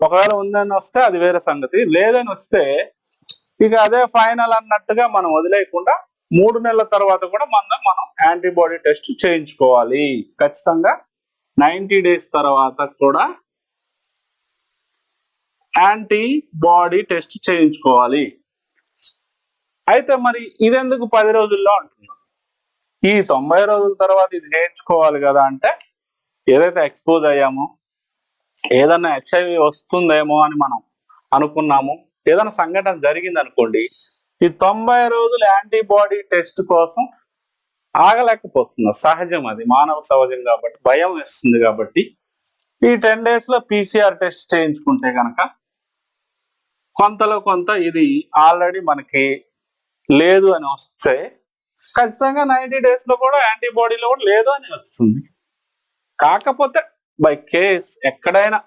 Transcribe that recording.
ఒకవేళ ఉందని వస్తే అది వేరే సంగతి. లేదని వస్తే ఇక అదే ఫైనల్ అన్నట్టుగా మనం వదిలేయకుండా మూడు నెలల తర్వాత కూడా మనం మనం యాంటీబాడీ టెస్ట్ చేయించుకోవాలి. ఖచ్చితంగా నైంటీ డేస్ తర్వాత కూడా యాంటీబాడీ టెస్ట్ చేయించుకోవాలి. అయితే మరి ఇదెందుకు పది రోజుల్లో అంటున్నాం ఈ తొంభై రోజుల తర్వాత ఇది చేయించుకోవాలి కదా అంటే ఏదైతే ఎక్స్పోజ్ అయ్యామో ఏదన్నా హెచ్ఐవి వస్తుందేమో అని మనం అనుకున్నాము. ఏదైనా సంఘటన జరిగింది అనుకోండి ఈ తొంభై రోజుల యాంటీబాడీ టెస్ట్ కోసం ఆగలేకపోతుంది సహజం అది. మానవ సహజం కాబట్టి భయం వేస్తుంది కాబట్టి ఈ టెన్ డేస్లో పీసీఆర్ టెస్ట్ చేయించుకుంటే కనుక కొంతలో కొంత ఇది ఆల్రెడీ మనకి లేదు అని వస్తే ఖచ్చితంగా నైంటీ డేస్లో కూడా యాంటీబాడీలో కూడా లేదు అని వస్తుంది. కాకపోతే బై కేస్ ఎక్కడైనా